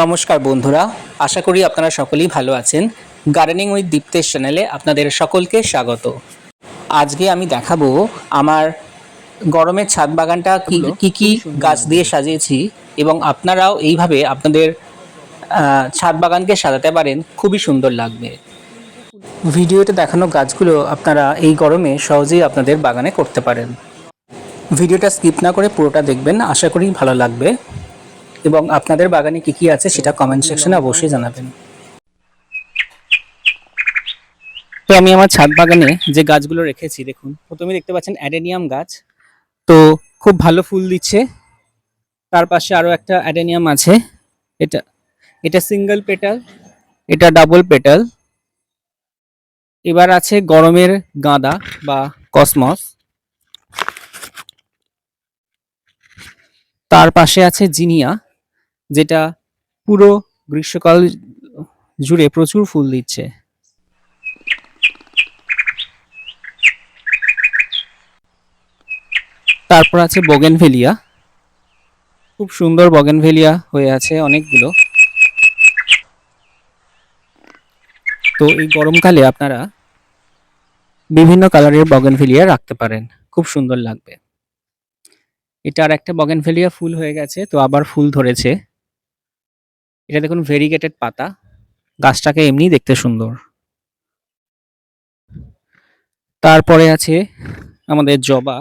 নমস্কার বন্ধুরা আশা করি আপনারা সকলেই ভালো আছেন। গার্ডেনিং উইথ দীপ্তেশ চ্যানেলে আপনাদের সকলকে স্বাগত। আজকে আমি দেখাবো আমার গরমের ছাদ বাগানটা কি কি কি গাছ দিয়ে সাজিয়েছি এবং আপনারাও এইভাবে আপনাদের ছাদ বাগানকে সাজাতে পারেন খুবই সুন্দর লাগবে। ভিডিওতে দেখানো গাছগুলো আপনারা এই গরমে সহজেই আপনাদের বাগানে করতে পারেন। ভিডিওটা স্কিপ না করে পুরোটা দেখবেন আশা করি ভালো লাগবে। এবং আপনাদের বাগানে কি কি আছে সেটা কমেন্ট সেকশনে অবশ্যই জানাবেন। তো আমি আমার ছাদ বাগানে যে গাছগুলো রেখেছি, দেখুন, প্রথমে দেখতে পাচ্ছেন অ্যাডেনিয়াম গাছ। তো খুব ভালো ফুল দিচ্ছে। তার পাশে আরও একটা অ্যাডেনিয়াম আছে। এটা এটা সিঙ্গেল পেটাল এটা ডাবল পেটাল এবার আছে গরমের গাঁদা বা কসমস। তার পাশে আছে জিনিয়া। যেটা পুরো গ্রীষ্মকাল জুড়ে প্রচুর ফুল দিচ্ছে। তারপর আছে বগেনভেলিয়া। খুব সুন্দর বগেনভেলিয়া হয়ে আছে অনেকগুলো। তো এই গরমকালে আপনারা বিভিন্ন কালারের বগেনভেলিয়া রাখতে পারেন। খুব সুন্দর লাগবে। এটা আর একটা বগেনভেলিয়া ফুল হয়ে গেছে, তো আবার ফুল ধরেছে। এটা দেখুন ভেরিগেটেড পাতা। গাছটাকে এমনি দেখতে সুন্দর। তারপরে আছে আমাদের জবা।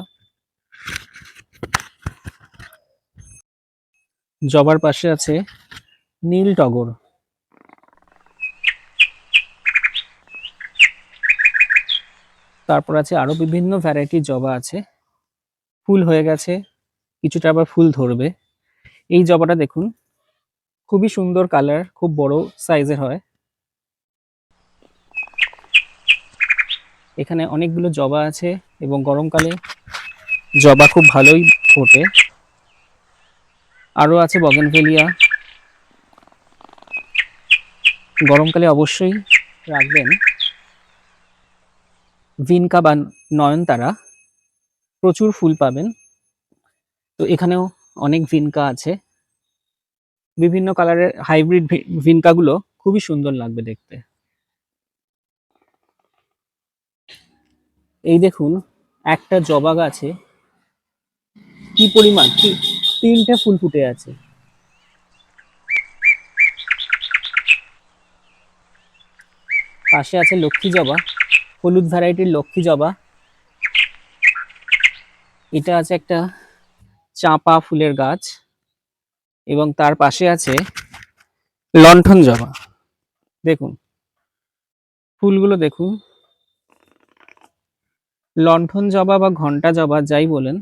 জবার পাশে আছে নীল টগর। তারপর আছে আরও বিভিন্ন ভ্যারাইটির জবা আছে। ফুল হয়ে গেছে, কিছুটা আবার ফুল ধরবে। এই জবাটা দেখুন খুবই সুন্দর কালার খুব বড় সাইজের হয়। এখানে অনেকগুলো জবা আছে এবং গরমকালে জবা খুব ভালোই ফোটে। আরও আছে বগেনভেলিয়া গরমকালে অবশ্যই রাখবেন। ভিনকা বা নয়নতারা, প্রচুর ফুল পাবেন। তো এখানেও অনেক ভিনকা আছে। বিভিন্ন কালারের হাইব্রিড ভিনকাগুলো খুবই সুন্দর লাগবে দেখতে। এই দেখুন, একটা জবা গাছে কি পরিমাণ তিনটে ফুল ফুটে আছে। পাশে আছে লক্ষ্মী জবা, হলুদ ভ্যারাইটির লক্ষ্মী জবা। এটা আছে একটা চাঁপা ফুলের গাছ। এবং তার পাশে আছে লণ্ঠন জবা। দেখুন। ফুলগুলো দেখুন। লণ্ঠন জবা বা ঘণ্টা জবা যাই বলেন,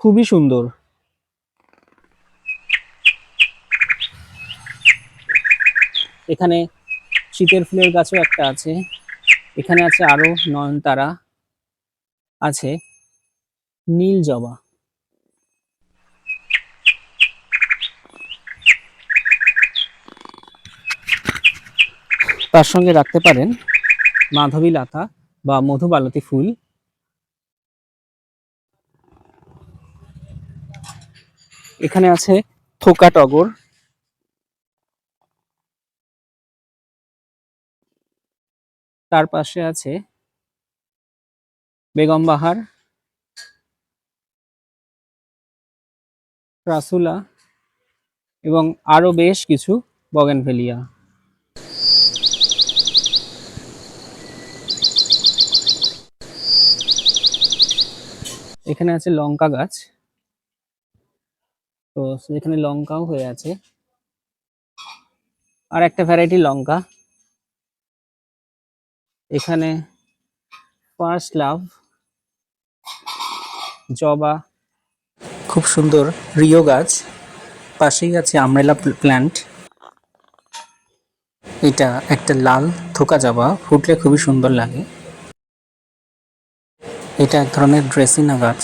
খুবই সুন্দর। এখানে শীতের ফুলের গাছও একটা আছে। এখানে আছে আরও নয়নতারা, আছে নীল জবা। তার সঙ্গে রাখতে পারেন মাধবী লতা বা মধুবালতি ফুল। এখানে আছে থোকা টগর। তার পাশে আছে বেগম বাহার। রাসুলা এবং আরও বেশ কিছু বগেনভেলিয়া। এখানে আছে লঙ্কা গাছ। তো এখানে লঙ্কাও হয়ে আছে। আর একটা ভ্যারাইটি লঙ্কা। এখানে ফার্স্ট লাভ জবা, খুব সুন্দর রিও গাছ। পাশেই আছে আমরেলা প্ল্যান্ট এটা একটা লাল থোকা জবা, ফুটলে খুবই সুন্দর লাগে। এটা এক ধরনের ড্রেসিনা গাছ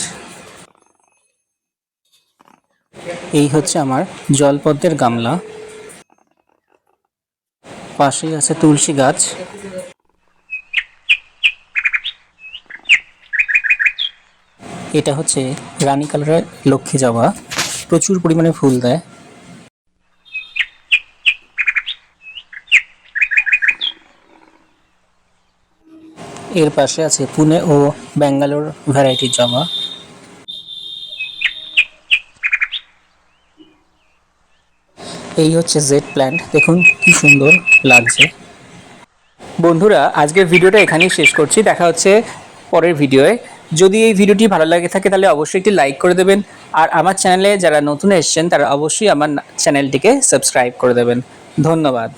এই হচ্ছে আমার জলপদ্মের গামলা। পাশেই আছে তুলসী গাছ। এটা হচ্ছে রানী কালারের লক্ষ্মী জবা। প্রচুর পরিমাণে ফুল দেয়। এর পাশে আছে পুনে ও ব্যাঙ্গালোর ভ্যারাইটি জবা। এই হচ্ছে জেড প্ল্যান্ট দেখুন কি সুন্দর লাগছে। বন্ধুরা, আজকের ভিডিওটা এখানেই শেষ করছি। দেখা হচ্ছে পরের ভিডিওয়ে। যদি এই ভিডিওটি ভালো লাগে থাকে, তাহলে অবশ্যই একটি লাইক করে দেবেন। আর আমার চ্যানেলে যারা নতুন এসছেন, তারা অবশ্যই আমার চ্যানেলটিকে সাবস্ক্রাইব করে দেবেন। ধন্যবাদ।